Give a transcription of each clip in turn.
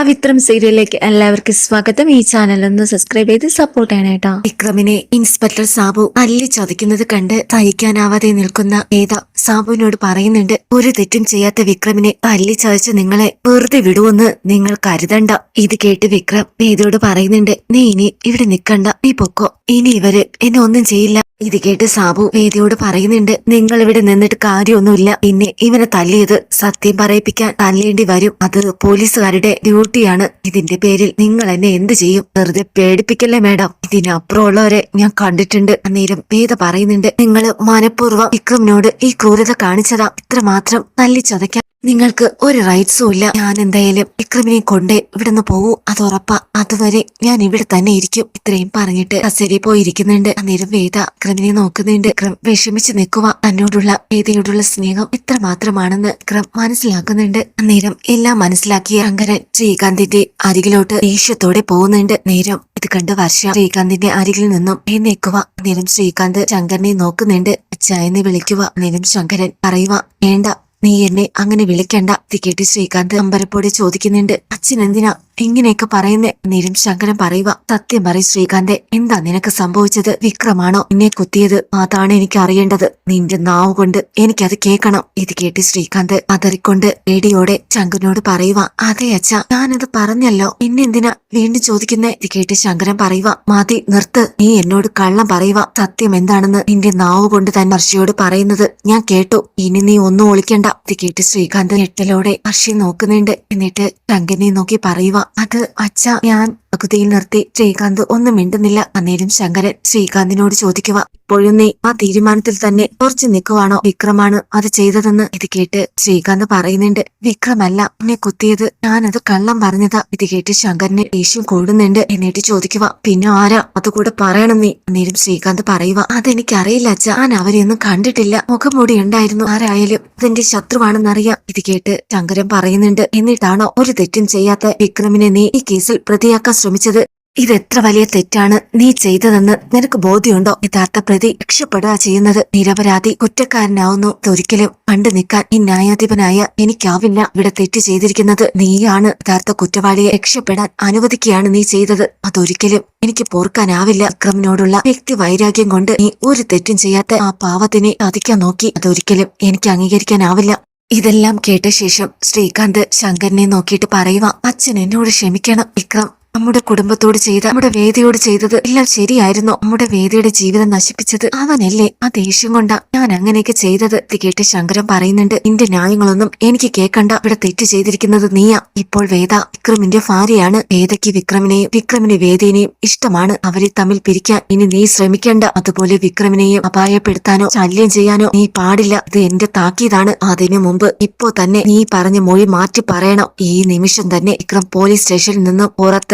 പവിത്രം സീരിയലിലേക്ക് എല്ലാവർക്കും സ്വാഗതം. ഈ ചാനൽ ഒന്ന് സബ്സ്ക്രൈബ് ചെയ്ത് സപ്പോർട്ട് ചെയ്യണേട്ടാ വിക്രമിനെ ഇൻസ്പെക്ടർ സാബു തല്ലി ചതിക്കുന്നത് കണ്ട് സഹിക്കാനാവാതെ നിൽക്കുന്ന ഏത സാബുവിനോട് പറയുന്നുണ്ട് ഒരു തെറ്റും ചെയ്യാത്ത വിക്രമിനെ തല്ലി ചതച്ച് നിങ്ങളെ വെറുതെ വിടുവെന്ന് നിങ്ങൾ കരുതണ്ട. ഇത് കേട്ട് വിക്രം വേദയോട് പറയുന്നുണ്ട് നീ ഇനി ഇവിടെ നിൽക്കണ്ട നീ പൊക്കോ. ഇനി ഇവർ എന്നെ ഒന്നും ചെയ്യില്ല. ഇത് കേട്ട് സാബു വേദിയോട് പറയുന്നുണ്ട് നിങ്ങൾ ഇവിടെ നിന്നിട്ട് കാര്യമൊന്നുമില്ല. പിന്നെ ഇവനെ തല്ലിയത് സത്യം പറയിപ്പിക്കാൻ തല്ലേണ്ടി വരും. അത് പോലീസുകാരുടെ ഡ്യൂട്ടിയാണ്. ഇതിന്റെ പേരിൽ നിങ്ങൾ എന്നെ എന്ത് ചെയ്യും? വെറുതെ പേടിപ്പിക്കല്ലേ മേഡം? ഇതിനപ്പുറമുള്ളവരെ ഞാൻ കണ്ടിട്ടുണ്ട്. അന്നേരം വേദ പറയുന്നുണ്ട് നിങ്ങൾ മനഃപൂർവം വിക്രമിനോട് ഈ ക്രൂരത കാണിച്ചതാ. ഇത്രമാത്രം തല്ലി ചതയ്ക്കാൻ നിങ്ങൾക്ക് ഒരു റൈറ്റ്സും ഇല്ല. ഞാൻ എന്തായാലും വിക്രമിനെ കൊണ്ടേ ഇവിടുന്ന് പോവൂ. അത് ഉറപ്പാ. അതുവരെ ഞാൻ ഇവിടെ തന്നെ ഇരിക്കും. ഇത്രയും പറഞ്ഞിട്ട് കസേരി പോയിരിക്കുന്നുണ്ട്. അന്നേരം വേദ വിക്രമിനെ നോക്കുന്നുണ്ട്. വിക്രം വിഷമിച്ച് നിൽക്കുക തന്നോടുള്ള വേദയോടുള്ള സ്നേഹം എത്ര മാത്രമാണെന്ന് വിക്രം മനസ്സിലാക്കുന്നുണ്ട്. അന്നേരം എല്ലാം മനസ്സിലാക്കിയ അങ്കരൻ ശ്രീകാന്തിന്റെ അരികിലോട്ട് ദേഷ്യത്തോടെ പോകുന്നുണ്ട്. നേരം ഇത് കണ്ട് വർഷ ശ്രീകാന്തിന്റെ അരികിൽ നിന്നും എഴുന്നേക്കുക അന്നേരം ശ്രീകാന്ത് ശങ്കരനെ നോക്കുന്നുണ്ട്. അച്ചായെന്ന് വിളിക്കുക അന്നേരം ശങ്കരൻ പറയുക വേണ്ട നീ എന്നെ അങ്ങനെ വിളിക്കണ്ട. തിക്കേട്ടി കേട്ട് ശ്രീകാന്ത് അമ്പരപ്പോടെ ചോദിക്കുന്നുണ്ട്. അച്ഛൻ എന്തിനാ ഇങ്ങനെയൊക്കെ പറയുന്നേ? നേരം ശങ്കരൻ പറയുക സത്യം പറയും ശ്രീകാന്തെ എന്താ നിനക്ക് സംഭവിച്ചത്? വിക്രമാണോ എന്നെ കുത്തിയത്? അതാണ് എനിക്ക് അറിയേണ്ടത്. നിന്റെ നാവ് കൊണ്ട് എനിക്കത് കേൾക്കണം. ഇത് കേട്ട് ശ്രീകാന്ത് അതറിക്കൊണ്ട് പേടിയോടെ ശങ്കരനോട് പറയുക അതെ അച്ഛ ഞാനത് പറഞ്ഞല്ലോ. പിന്നെന്തിനാ വീണ്ടും ചോദിക്കുന്നേ? ഇത് കേട്ട് ശങ്കരൻ പറയുക മാതി നിർത്ത്. നീ എന്നോട് കള്ളം പറയുക സത്യം എന്താണെന്ന് നിന്റെ നാവ് കൊണ്ട് തന്നെ ഹർഷയോട് പറയുന്നത് ഞാൻ കേട്ടു. ഇനി നീ ഒന്നും ഒളിക്കണ്ട. ഇത് കേട്ട് ശ്രീകാന്ത് ഞെട്ടലോടെ ഹർഷി നോക്കുന്നുണ്ട്. എന്നിട്ട് ടങ്കനെ നോക്കി പറയുക അത് അച്ഛ ഞാൻ പകുതിയിൽ നിർത്തി ശ്രീകാന്ത് ഒന്നും മിണ്ടുന്നില്ല. അന്നേരം ശങ്കരൻ ശ്രീകാന്തിനോട് ചോദിക്കുക ഇപ്പോഴും നീ ആ തീരുമാനത്തിൽ തന്നെ ഉറച്ചു നിൽക്കുവാണോ? വിക്രമാണ് അത് ചെയ്തതെന്ന്? ഇത് കേട്ട് ശ്രീകാന്ത് പറയുന്നുണ്ട് വിക്രമല്ല എന്നെ കുത്തിയത് ഞാനത് കള്ളം പറഞ്ഞതാ. ഇത് കേട്ട് ശങ്കരന് ദേഷ്യം കൂടുന്നുണ്ട്. എന്നിട്ട് ചോദിക്കുക പിന്നെ ആരാ? അതുകൂടെ പറയണം നീ. അന്നേരം ശ്രീകാന്ത് പറയുക അതെനിക്കറിയില്ല അച്ഛ ഞാൻ അവരെയൊന്നും കണ്ടിട്ടില്ല. മുഖംമൂടി ഉണ്ടായിരുന്നു. ആരായാലും അതെന്റെ ശത്രുവാണെന്നറിയാം. ഇത് കേട്ട് ശങ്കരൻ പറയുന്നുണ്ട് എന്നിട്ടാണോ ഒരു തെറ്റും ചെയ്യാത്ത വിക്രമിനെ നീ ഈ കേസിൽ പ്രതിയാക്കാൻ ശ്രമിച്ചത്. ഇത് എത്ര വലിയ തെറ്റാണ്? നീ ചെയ്തതെന്ന് നിനക്ക് ബോധ്യമുണ്ടോ? യഥാർത്ഥ പ്രതി രക്ഷപ്പെടുക ചെയ്യുന്നത്. നിരപരാധി കുറ്റക്കാരനാവുന്നു. ഒരിക്കലും കണ്ടു നിൽക്കാൻ ഈ ന്യായാധിപനായ എനിക്കാവില്ല ഇവിടെ തെറ്റ് ചെയ്തിരിക്കുന്നത്. നീയാണ് യഥാർത്ഥ കുറ്റവാളിയെ രക്ഷപ്പെടാൻ അനുവദിക്കുകയാണ് നീ ചെയ്തത്. അതൊരിക്കലും എനിക്ക് പോർക്കാനാവില്ല. അക്രമിനോടുള്ള വ്യക്തി വൈരാഗ്യം കൊണ്ട് നീ ഒരു തെറ്റും ചെയ്യാത്ത ആ പാവത്തിനെ ചതിക്കാൻ നോക്കി. അതൊരിക്കലും എനിക്ക് അംഗീകരിക്കാനാവില്ല. ഇതെല്ലാം കേട്ട ശേഷം ശ്രീകാന്ത് ശങ്കരനെ നോക്കിയിട്ട് പറയുക അച്ഛൻ എന്നോട് ക്ഷമിക്കണം വിക്രം. നമ്മുടെ കുടുംബത്തോട് ചെയ്ത നമ്മുടെ വേദിയോട് ചെയ്തത് എല്ലാം ശരിയായിരുന്നു. നമ്മുടെ വേദിയുടെ ജീവിതം നശിപ്പിച്ചത് അവനല്ലേ. ആ ദേഷ്യം കൊണ്ടാ ഞാൻ അങ്ങനെയൊക്കെ ചെയ്തത്. ഇത് കേട്ട് ശങ്കരൻ പറയുന്നുണ്ട് നിന്റെ ന്യായങ്ങളൊന്നും എനിക്ക് കേൾക്കണ്ട. ഇവിടെ തെറ്റ് ചെയ്തിരിക്കുന്നത് നീയാ. ഇപ്പോൾ വേദ വിക്രമിന്റെ ഭാര്യയാണ്. വേദയ്ക്ക് വിക്രമിനെയും വിക്രമിന് വേദിനെയും ഇഷ്ടമാണ്. അവരെ തമ്മിൽ പിരിക്കാൻ ഇനി നീ ശ്രമിക്കണ്ട. അതുപോലെ വിക്രമിനെയും അപായപ്പെടുത്താനോ ശല്യം ചെയ്യാനോ നീ പാടില്ല. ഇത് എന്റെ താക്കീതാണ്. അതിനു മുമ്പ് ഇപ്പോ തന്നെ നീ പറഞ്ഞ മൊഴി മാറ്റി പറയണം. ഈ നിമിഷം തന്നെ വിക്രം പോലീസ് സ്റ്റേഷനിൽ നിന്നും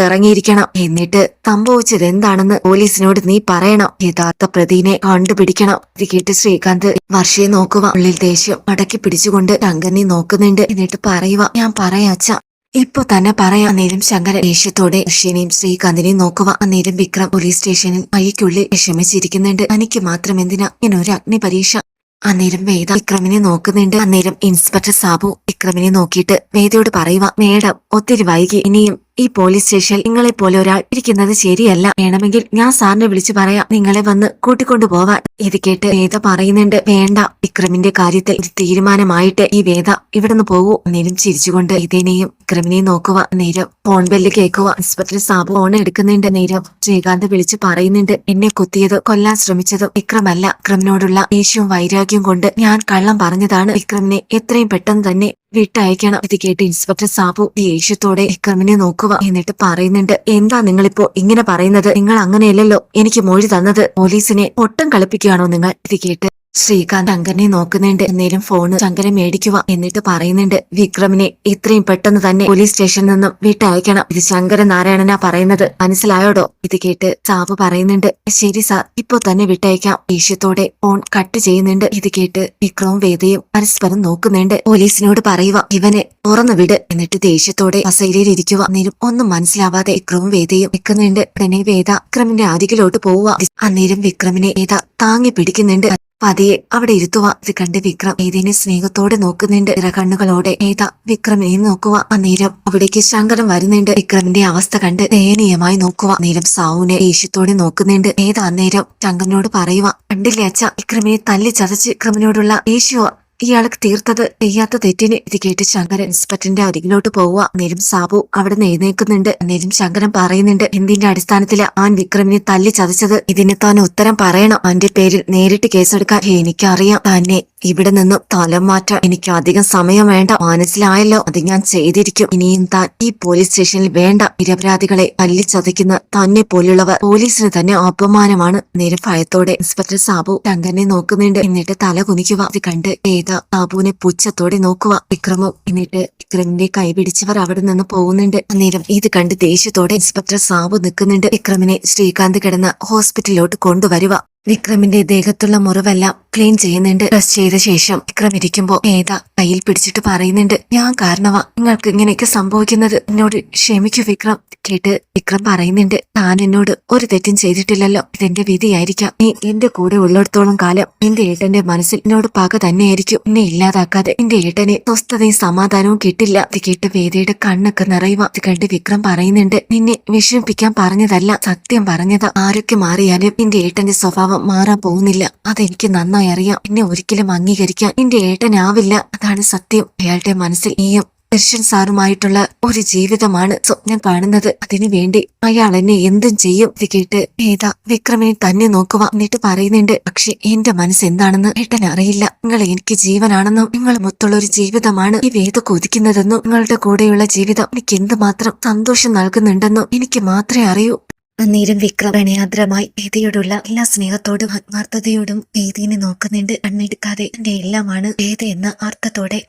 പുറത്തിറങ്ങിയിരിക്കണം എന്നിട്ട് സംഭവിച്ചത് എന്താണെന്ന് പോലീസിനോട് നീ പറയണം. യഥാർത്ഥ പ്രതിനെ കണ്ടുപിടിക്കണം. ഇത് കേട്ട് ശ്രീകാന്ത് വർഷയെ നോക്കുക ഉള്ളിൽ ദേഷ്യം അടക്കി പിടിച്ചുകൊണ്ട് ശങ്കരനെ നോക്കുന്നുണ്ട്. എന്നിട്ട് പറയുക ഞാൻ പറയാച്ച ഇപ്പൊ തന്നെ പറയാം. അന്നേരം ശങ്കരൻ ദേഷ്യത്തോടെ ഋഷിനെയും ശ്രീകാന്തിനെയും നോക്കുക അന്നേരം വിക്രം പോലീസ് സ്റ്റേഷനിൽ അയ്യക്കുള്ളിൽ വിഷമിച്ചിരിക്കുന്നുണ്ട്. തനിക്ക് മാത്രം എന്തിനാ ഇങ്ങനെ ഒരു അഗ്നി പരീക്ഷ? അന്നേരം വേദ വിക്രമിനെ നോക്കുന്നുണ്ട്. അന്നേരം ഇൻസ്പെക്ടർ സാബു വിക്രമിനെ നോക്കിയിട്ട് വേദയോട് പറയുക മേഡം ഒത്തിരി വൈകി. ഇനിയും ഈ പോലീസ് സ്റ്റേഷനിൽ നിങ്ങളെ പോലെ ഒരാൾ ഇരിക്കുന്നത് ശരിയല്ല. വേണമെങ്കിൽ ഞാൻ സാറിനെ വിളിച്ചു പറയാം. നിങ്ങളെ വന്ന് കൂട്ടിക്കൊണ്ടു പോവാൻ ഇത് കേട്ട് വേദ പറയുന്നുണ്ട് വേണ്ട വിക്രമിന്റെ കാര്യത്തിൽ ഒരു തീരുമാനമായിട്ട് ഈ വേദ ഇവിടുന്ന് പോകൂ നേരം ചിരിച്ചുകൊണ്ട് ഇതിനെയും വിക്രമിനെയും നോക്കുക നേരം ഫോൺ ബെല്ല് കേൾക്കുക ഇൻസ്പെക്ടർ സാബു ഫോൺ എടുക്കുന്നുണ്ട്. നേരം ശ്രീകാന്ത് വിളിച്ച് പറയുന്നുണ്ട് എന്നെ കുത്തിയത് കൊല്ലാൻ ശ്രമിച്ചതും വിക്രമല്ല. വിക്രമിനോടുള്ള ദേഷ്യവും വൈരാഗ്യവും കൊണ്ട് ഞാൻ കള്ളം പറഞ്ഞതാണ്. വിക്രമിനെ എത്രയും പെട്ടെന്ന് തന്നെ വിട്ടയക്കണം. ഇത് കേട്ട് ഇൻസ്പെക്ടർ സാബു ദേഷ്യത്തോടെ വിക്രമിനെ നോക്കുക എന്നിട്ട് പറയുന്നുണ്ട് എന്താ നിങ്ങളിപ്പോ ഇങ്ങനെ പറയുന്നത്? നിങ്ങൾ അങ്ങനെയല്ലല്ലോ എനിക്ക് മൊഴി തന്നത്. പോലീസിനെ ഒട്ടം കളിപ്പിക്കുകയാണോ നിങ്ങൾ? ഇത് കേട്ട് ശ്രീകാന്ത് ശങ്കരനെ നോക്കുന്നുണ്ട്. എന്നേരം ഫോണ് ശങ്കരൻ മേടിക്കുക എന്നിട്ട് പറയുന്നുണ്ട് വിക്രമിനെ ഇത്രയും പെട്ടെന്ന് തന്നെ പോലീസ് സ്റ്റേഷനിൽ നിന്നും വിട്ടയക്കണം. ഇത് ശങ്കരൻ നാരായണനാ പറയുന്നത്. മനസ്സിലായോടോ? ഇത് കേട്ട് സാബു പറയുന്നുണ്ട് ശരി സാർ ഇപ്പൊ തന്നെ വിട്ടയക്കാം. ദേഷ്യത്തോടെ ഫോൺ കട്ട് ചെയ്യുന്നുണ്ട്. ഇത് കേട്ട് വിക്രവും വേദയും പരസ്പരം നോക്കുന്നുണ്ട്. പോലീസിനോട് പറയുക ഇവനെ തുറന്നു വിട്. എന്നിട്ട് ദേഷ്യത്തോടെ കസേരയിൽ ഇരിക്കുക അന്നേരം ഒന്നും മനസ്സിലാവാതെ വിക്രവും വേദയും നിൽക്കുന്നുണ്ട്. പിന്നെ വേദ വിക്രമിന്റെ അരികിലോട്ട് പോവുക അന്നേരം വിക്രമിനെ വേദ താങ്ങി പിടിക്കുന്നുണ്ട്. പതിയെ അവിടെ ഇരുത്തുക ഇത് കണ്ട് വിക്രം ഏതിനെ സ്നേഹത്തോടെ നോക്കുന്നുണ്ട്. ഇറ കണ്ണുകളോടെ ഏതാ വിക്രമിനെ നോക്കുക അന്നേരം അവിടേക്ക് ശങ്കരം വരുന്നുണ്ട്. വിക്രമിന്റെ അവസ്ഥ കണ്ട് ദയനീയമായി നോക്കുക അന്നേരം സാവുനെ ഏഷ്യത്തോടെ നോക്കുന്നുണ്ട്. ഏതാ അന്നേരം ശങ്കരനോട് പറയുക കണ്ടില്ലേ അച്ഛ വിക്രമിനെ തല്ലി ചതച്ച് വിക്രമിനോടുള്ള ദേഷ്യമോ ഇയാൾക്ക് തീർത്തത് ചെയ്യാത്ത തെറ്റിന് ഇത് കേട്ട് ശങ്കരൻ ഇൻസ്പെക്ടറിന്റെ അരികിലോട്ട് പോവുക. നെരും സാബു അവിടെ എഴുന്നേൽക്കുന്നുണ്ട്. നേരം ശങ്കരൻ പറയുന്നുണ്ട് എന്തിന്റെ അടിസ്ഥാനത്തിൽ ആൻ വിക്രമിനെ തല്ലി ചതച്ചത്? ഇതിന് താൻ ഉത്തരം പറയണം. അവന്റെ പേരിൽ നേരിട്ട് കേസെടുക്കാൻ എനിക്കറിയാം. തന്നെ ഇവിടെ നിന്നും തലം മാറ്റാൻ എനിക്ക് അധികം സമയം വേണ്ട. മനസ്സിലായല്ലോ അത് ഞാൻ ചെയ്തിരിക്കും. ഇനിയും താൻ ഈ പോലീസ് സ്റ്റേഷനിൽ വേണ്ട. നിരപരാധികളെ തല്ലി ചതയ്ക്കുന്ന തന്നെ പോലുള്ളവർ പോലീസിന് തന്നെ അപമാനമാണ്. നേരെ ഭയത്തോടെ ഇൻസ്പെക്ടർ സാബു ശങ്കരനെ നോക്കുന്നുണ്ട്. എന്നിട്ട് തല കുനിക്കുക. അത് കണ്ട് സാബുവിനെ പുച്ഛത്തോടെ നോക്കുക വിക്രമോ എന്നിട്ട് വിക്രമിന്റെ കൈ പിടിച്ചവർ അവിടെ നിന്ന് പോകുന്നുണ്ട്. അന്നേരം ഇത് കണ്ട് ദേഷ്യത്തോടെ ഇൻസ്പെക്ടർ സാബു നിൽക്കുന്നുണ്ട്. വിക്രമിനെ ശ്രീകാന്ത് കിടന്ന ഹോസ്പിറ്റലിലോട്ട് കൊണ്ടുവരുക വിക്രമിന്റെ ദേഹത്തുള്ള മുറിവെല്ലാം ക്ലീൻ ചെയ്യുന്നുണ്ട്. ഡ്രസ് ചെയ്ത ശേഷം വിക്രം ഇരിക്കുമ്പോ ഏതാ കയ്യിൽ പിടിച്ചിട്ട് പറയുന്നുണ്ട്. ഞാൻ കാരണവാ. നിങ്ങൾക്ക് ഇങ്ങനെയൊക്കെ സംഭവിക്കുന്നത്. എന്നോട് ക്ഷമിക്കൂ വിക്രം കേട്ട് വിക്രം പറയുന്നുണ്ട്. താൻ എന്നോട് ഒരു തെറ്റും ചെയ്തിട്ടില്ലല്ലോ. ഇതെന്റെ വിധിയായിരിക്കാം. നീ എന്റെ കൂടെ ഉള്ളിടത്തോളം കാലം നിന്റെ ഏട്ടന്റെ മനസ്സിൽ എന്നോട് പക തന്നെയായിരിക്കും. എന്നെ ഇല്ലാതാക്കാതെ നിന്റെ ഏട്ടനെ സ്വസ്ഥതയും സമാധാനവും കിട്ടില്ല. ഇത് കേട്ട് വേദയുടെ കണ്ണൊക്കെ നിറയുക. ഇത് കണ്ട് വിക്രം പറയുന്നുണ്ട്. നിന്നെ വിഷമിപ്പിക്കാൻ പറഞ്ഞതല്ല സത്യം പറഞ്ഞതാ. ആരൊക്കെ മാറിയാലും നിന്റെ ഏട്ടന്റെ സ്വഭാവം മാറാൻ പോകുന്നില്ല. അതെനിക്ക് നന്നായി അറിയാം. എന്നെ ഒരിക്കലും അംഗീകരിക്കാൻ എന്റെ ഏട്ടനാവില്ല അതാണ് സത്യം. അയാളുടെ മനസ്സിൽ നീയും ദർശൻ സാറുമായിട്ടുള്ള ഒരു ജീവിതമാണ് സ്വപ്നം കാണുന്നത്. അതിനു വേണ്ടി അയാൾ എന്നെ എന്തും ചെയ്യും. ഇത് കേട്ട് ഏതാ വിക്രമിനെ തന്നെ നോക്കുക. എന്നിട്ട് പറയുന്നുണ്ട് പക്ഷെ എന്റെ മനസ്സ് എന്താണെന്ന് ഏട്ടൻ അറിയില്ല. നിങ്ങൾ എനിക്ക് ജീവനാണെന്നും നിങ്ങൾ മൊത്തമുള്ള ഒരു ജീവിതമാണ് ഈ വേദ കൊതിക്കുന്നതെന്നും നിങ്ങളുടെ കൂടെയുള്ള ജീവിതം എനിക്ക് എന്തുമാത്രം സന്തോഷം നൽകുന്നുണ്ടെന്നും എനിക്ക് മാത്രമേ അറിയൂ. അന്നേരം വിക്രം പ്രണയാദ്രമായി വേദയോടുള്ള എല്ലാ സ്നേഹത്തോടും ആത്മാർത്ഥതയോടും വേദിനെ നോക്കുന്നുണ്ട്. കണ്ണെടുക്കാതെ എന്റെ എല്ലാമാണ് വേദ എന്ന അർത്ഥത്തോടെ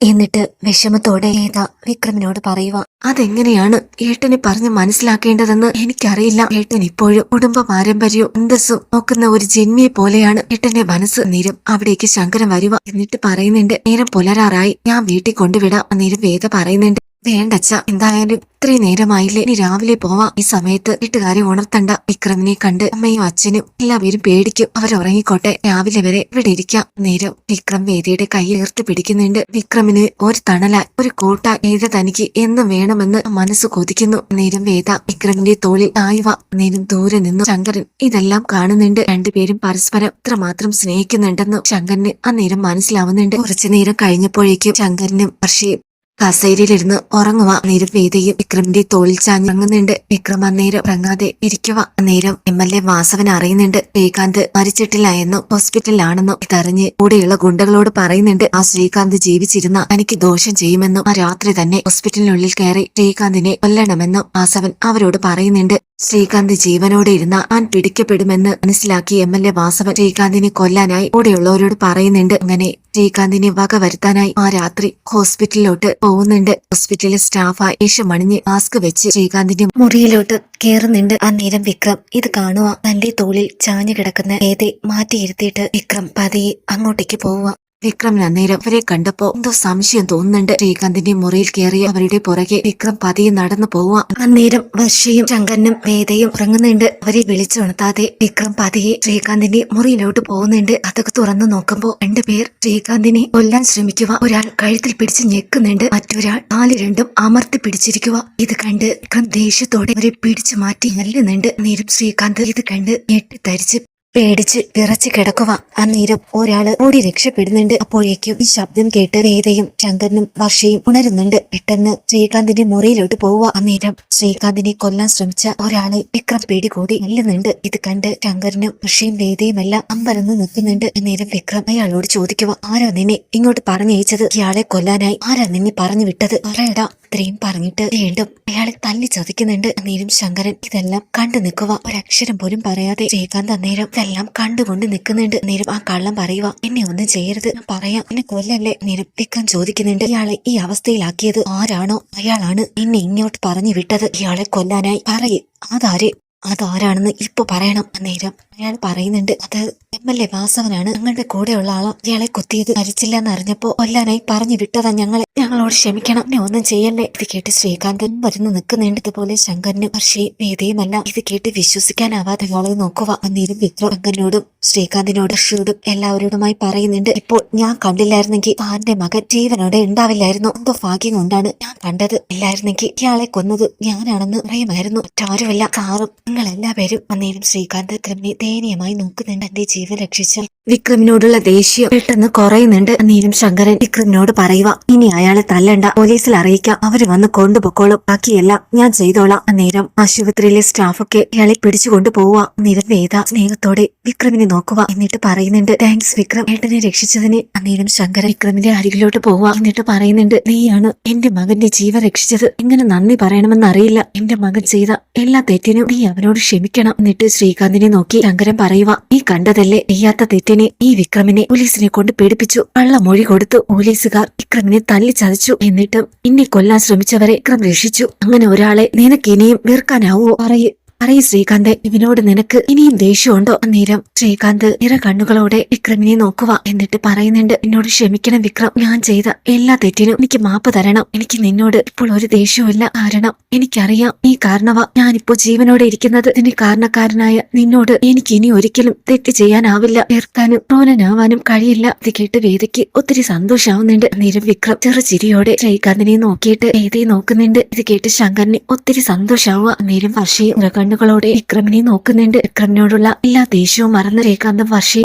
എന്നിട്ട് വിഷമത്തോടെ ഏതാ വിക്രമിനോട് പറയുക അതെങ്ങനെയാണ് ഏട്ടനെ പറഞ്ഞ് മനസ്സിലാക്കേണ്ടതെന്ന് എനിക്കറിയില്ല. ഏട്ടൻ ഇപ്പോഴും കുടുംബ പാരമ്പര്യവും അന്തസ്സും നോക്കുന്ന ഒരു ജന്മിയെ പോലെയാണ് ഏട്ടന്റെ മനസ്സ്. നേരം അവിടേക്ക് ശങ്കരൻ വരുക എന്നിട്ട് പറയുന്നുണ്ട് നേരം പുലരാറായി. ഞാൻ വീട്ടിൽ കൊണ്ടുവിടാം. നേരം വേദ പറയുന്നുണ്ട് വേണ്ടച്ച എന്തായാലും ഇത്രയും നേരമായില്ലേ. ഇനി രാവിലെ പോവാം. ഈ സമയത്ത് വീട്ടുകാരെ ഉണർത്തണ്ട. വിക്രമിനെ കണ്ട് അമ്മയും അച്ഛനും എല്ലാവരും പേടിക്കും. അവർ ഉറങ്ങിക്കോട്ടെ. രാവിലെ വരെ ഇവിടെ ഇരിക്കാം. നേരം വിക്രം വേദിയുടെ കൈ ഏർത്ത് പിടിക്കുന്നുണ്ട്. വിക്രമിന് ഒരു തണല ഒരു കോട്ട ഏത തനിക്ക് എന്നും വേണമെന്ന് മനസ്സ് കൊതിക്കുന്നു. നേരം വേദ വിക്രമിന്റെ തോളിൽ ആയുവ നേരം ദൂരെ നിന്നു ശങ്കരൻ ഇതെല്ലാം കാണുന്നുണ്ട്. രണ്ടുപേരും പരസ്പരം ഇത്രമാത്രം സ്നേഹിക്കുന്നുണ്ടെന്ന് ശങ്കരന് അന്നേരം മനസ്സിലാവുന്നുണ്ട്. കുറച്ചു നേരം കഴിഞ്ഞപ്പോഴേക്കും ശങ്കരനും വർഷയും കസേരയിലിരുന്ന് ഉറങ്ങുക നേരം വേദയും വിക്രമിന്റെ തോളിൽ ചാഞ്ഞിറങ്ങുന്നുണ്ട് വിക്രം അന്നേരം ഉറങ്ങാതെ ഇരിക്കുക അന്നേരം എം എൽ എ വാസവൻ അറിയുന്നുണ്ട്. ശ്രീകാന്ത് മരിച്ചിട്ടില്ല എന്നും ഹോസ്പിറ്റലിലാണെന്നും ഇതറിഞ്ഞ് കൂടെയുള്ള ഗുണ്ടകളോട് പറയുന്നുണ്ട്. ആ ശ്രീകാന്ത് ജീവിച്ചിരുന്ന തനിക്ക് ദോഷം ചെയ്യുമെന്നും ആ രാത്രി തന്നെ ഹോസ്പിറ്റലിനുള്ളിൽ കയറി ശ്രീകാന്തിനെ കൊല്ലണമെന്നും വാസവൻ അവരോട് പറയുന്നുണ്ട്. ശ്രീകാന്ത് ജീവനോടെ ഇരുന്ന താൻ പിടിക്കപ്പെടുമെന്ന് മനസ്സിലാക്കി എം എൽ എ വാസവൻ ശ്രീകാന്തിനെ കൊല്ലാനായി കൂടെയുള്ളവരോട് പറയുന്നുണ്ട്. അങ്ങനെ ശ്രീകാന്തിനെ വക വരുത്താനായി ആ രാത്രി ഹോസ്പിറ്റലിലോട്ട് പോകുന്നുണ്ട്. ഹോസ്പിറ്റലിലെ സ്റ്റാഫായി മണിഞ്ഞ് മാസ്ക് വെച്ച് ശ്രീകാന്തിന്റെ മുറിയിലോട്ട് കയറുന്നുണ്ട് അന്നേരം വിക്രം ഇത് കാണുക തന്റെ തോളിൽ ചാഞ്ഞു കിടക്കുന്ന ഏതെ മാറ്റിയിരുത്തിയിട്ട് വിക്രം പതിയെ അങ്ങോട്ടേക്ക് പോവുക വിക്രമിന് അന്നേരം അവരെ കണ്ടപ്പോ എന്തോ സംശയം തോന്നുന്നുണ്ട്. ശ്രീകാന്തിന്റെ മുറിയിൽ കയറി അവരുടെ പുറകെ വിക്രം പതിയെ നടന്നു പോവാ. അന്നേരം വർഷയും ശങ്കരനും വേദയും ഉറങ്ങുന്നുണ്ട്. അവരെ വിളിച്ചുണർത്താതെ വിക്രം പതിയെ ശ്രീകാന്തിന്റെ മുറിയിലോട്ട് പോകുന്നുണ്ട്. അതൊക്കെ തുറന്നു നോക്കുമ്പോ രണ്ടുപേർ ശ്രീകാന്തിനെ കൊല്ലാൻ ശ്രമിക്കുക ഒരാൾ കഴുത്തിൽ പിടിച്ച് ഞെക്കുന്നുണ്ട് മറ്റൊരാൾ നാല് രണ്ടും അമർത്തി പിടിച്ചിരിക്കുക. ഇത് കണ്ട് വിക്രം ദേഷ്യത്തോടെ അവരെ പിടിച്ചു മാറ്റി നല്ലുന്നുണ്ട് നേരം ശ്രീകാന്ത് ഇത് കണ്ട് ഞെട്ടിത്തരിച്ച് പേടിച്ച് വിറച്ച് കിടക്കുക അന്നേരം ഒരാൾ ഓടി രക്ഷപ്പെടുന്നുണ്ട്. അപ്പോഴേക്കും ഈ ശബ്ദം കേട്ട് വേദയും ശങ്കരനും വർഷയും ഉണരുന്നുണ്ട്. പെട്ടെന്ന് ശ്രീകാന്തിന്റെ മുറിയിലോട്ട് പോവുക അന്നേരം ശ്രീകാന്തിനെ കൊല്ലാൻ ശ്രമിച്ച ഒരാൾ വിക്രം പേടി കൂടി നില്ലുന്നുണ്ട് ഇത് കണ്ട് ശങ്കരനും വർഷയും വേദയും എല്ലാം അമ്പരന്ന് നിൽക്കുന്നുണ്ട്. അന്നേരം വിക്രം അയാളോട് ചോദിക്കുക ആരാ നിന്നെ? ഇങ്ങോട്ട് പറഞ്ഞയച്ചത്. ഇയാളെ കൊല്ലാനായി ആരാ നിന്നെ പറഞ്ഞു വിട്ടത്? പറയടാ. ഇത്രയും പറഞ്ഞിട്ട് വീണ്ടും അയാളെ തല്ലി ചതിക്കുന്നുണ്ട്. അന്നേരം ശങ്കരൻ ഇതെല്ലാം കണ്ടു നിൽക്കുക. ഒരക്ഷരം പോലും പറയാതെ ശ്രീകാന്ത് അന്നേരം ഇതെല്ലാം കണ്ടുകൊണ്ട് നിൽക്കുന്നുണ്ട്. അന്നേരം ആ കള്ളം പറയുക എന്നെ ഒന്നും ചെയ്യരുത്. പറയാം. എന്നെ കൊല്ലല്ലേ? നേരം വിക്രം ചോദിക്കുന്നുണ്ട് ഇയാളെ ഈ അവസ്ഥയിലാക്കിയത് ആരാണോ? അയാളാണ് എന്നെ ഇങ്ങോട്ട് പറഞ്ഞു വിട്ടത്. ഇയാളെ കൊല്ലാനായി പറയേ. അതാര്? അതാരാണെന്ന് ഇപ്പൊ പറയണം. അന്നേരം അയാൾ പറയുന്നുണ്ട് അത് എം എൽ എ വാസവനാണ് ഞങ്ങളുടെ കൂടെയുള്ള ആളോ. ഇയാളെ കുത്തിയത് മരിച്ചില്ല എന്നറിഞ്ഞപ്പോ കൊല്ലാനായി പറഞ്ഞു വിട്ടതാ ഞങ്ങളെ. ഞങ്ങളോട് ക്ഷമിക്കണം. എന്നെ ഒന്നും ചെയ്യല്ലേ. ഇത് കേട്ട് ശ്രീകാന്തൻ വരുന്ന് നിൽക്കുന്നുണ്ട് ഇതുപോലെ ശങ്കരനും പക്ഷേ വേദിയുമല്ല. ഇത് കേട്ട് വിശ്വസിക്കാനാവാതെ അവളെ നോക്കുക അന്നേരം വിക്രം ശങ്കരനോടും ശ്രീകാന്തിനോട് ഋഷിയോടും എല്ലാവരോടുമായി പറയുന്നുണ്ട്. ഇപ്പോൾ ഞാൻ കണ്ടില്ലായിരുന്നെങ്കിൽ ആന്റെ മകൻ ജീവനോടെ ഉണ്ടാവില്ലായിരുന്നു. എന്തോ ഭാഗ്യം കൊണ്ടാണ് ഞാൻ കണ്ടത്. ഇല്ലായിരുന്നെങ്കിൽ ഇയാളെ കൊന്നത് ഞാനാണെന്ന് അറിയുമായിരുന്നു. മറ്റാരുമല്ല. സാറും നിങ്ങൾ എല്ലാവരും അന്നേരം ശ്രീകാന്ത് വിക്രമിനെ ദയനീയമായി നോക്കുന്നുണ്ട്. എന്റെ ജീവൻ രക്ഷിച്ച വിക്രമിനോടുള്ള ദേഷ്യം പെട്ടെന്ന് കുറയുന്നുണ്ട് അന്നേരം ശങ്കരൻ വിക്രമിനോട് പറയുക ഇനി അയാളെ തല്ലണ്ട. പോലീസിൽ അറിയിക്കാം. അവർ വന്ന് കൊണ്ടുപോക്കോളും. ബാക്കിയെല്ലാം ഞാൻ ചെയ്തോളാം. അന്നേരം ആശുപത്രിയിലെ സ്റ്റാഫൊക്കെ ഇയാളെ പിടിച്ചു കൊണ്ടുപോവുക. അന്നേരം വേദ സ്നേഹത്തോടെ വിക്രമിനെ നോക്കുക. എന്നിട്ട് പറയുന്നുണ്ട് താങ്ക്സ് വിക്രം. ഏട്ടനെ രക്ഷിച്ചതിന്. അന്നേരം ശങ്കരൻ വിക്രമിന്റെ അരികിലോട്ട് പോവുക. എന്നിട്ട് പറയുന്നുണ്ട് നീയാണ് എന്റെ മകന്റെ ജീവൻ രക്ഷിച്ചത്. എങ്ങനെ നന്ദി പറയണമെന്ന് അറിയില്ല. എന്റെ മകൻ ചെയ്ത എല്ലാ തെറ്റിനും നീ അവനോട് ക്ഷമിക്കണം. എന്നിട്ട് ശ്രീകാന്തിനെ നോക്കി ശങ്കരൻ പറയുക നീ കണ്ടതല്ലേ ചെയ്യാത്ത തെറ്റിനെ ഈ വിക്രമിനെ പോലീസിനെ കൊണ്ട് പേടിപ്പിച്ചു. കള്ള മൊഴി കൊടുത്തു. പോലീസുകാർ വിക്രമിനെ തല്ലി ചതച്ചു. എന്നിട്ടും ഇന്നെ കൊല്ലാൻ ശ്രമിച്ചവരെ വിക്രം രക്ഷിച്ചു. അങ്ങനെ ഒരാളെ നിനക്ക് ഇനിയും പറയൂ പറയ്. പറയ് ശ്രീകാന്ത് ഇവനോട് നിനക്ക് ഇനിയും ദേഷ്യമുണ്ടോ? അന്നേരം ശ്രീകാന്ത് ഇറ കണ്ണുകളോടെ വിക്രമിനെ നോക്കുക എന്നിട്ട് പറയുന്നുണ്ട് എന്നോട് ക്ഷമിക്കണം വിക്രം. ഞാൻ ചെയ്ത എല്ലാ തെറ്റിനും എനിക്ക് മാപ്പ് തരണം. എനിക്ക് നിന്നോട് ഇപ്പോൾ ഒരു ദേഷ്യവുമില്ല. കാരണം എനിക്കറിയാം നീ കാരണവ ഞാനിപ്പോ ജീവനോടെ ഇരിക്കുന്നത്. ഇതിന് കാരണക്കാരനായ നിന്നോട് എനിക്ക് ഇനി ഒരിക്കലും തെറ്റ് ചെയ്യാനാവില്ല. ഏർക്കാനും ക്രോനനാവാനും കഴിയില്ല. ഇത് കേട്ട് വേദിക്ക് ഒത്തിരി സന്തോഷാവുന്നുണ്ട്. അന്നേരം വിക്രം ചെറു ചിരിയോടെ ശ്രീകാന്തിനെ നോക്കിയിട്ട് വേദിയെ നോക്കുന്നുണ്ട്. ഇത് കേട്ട് ശങ്കറിന് ഒത്തിരി സന്തോഷാവുക. അന്നേരം വർഷയും കണ്ണുകളോടെ വിക്രമിനെ നോക്കുന്നുണ്ട്. വിക്രമിനോടുള്ള എല്ലാ ദേഷ്യവും മറന്ന് ശ്രീകാന്തം വർഷയെ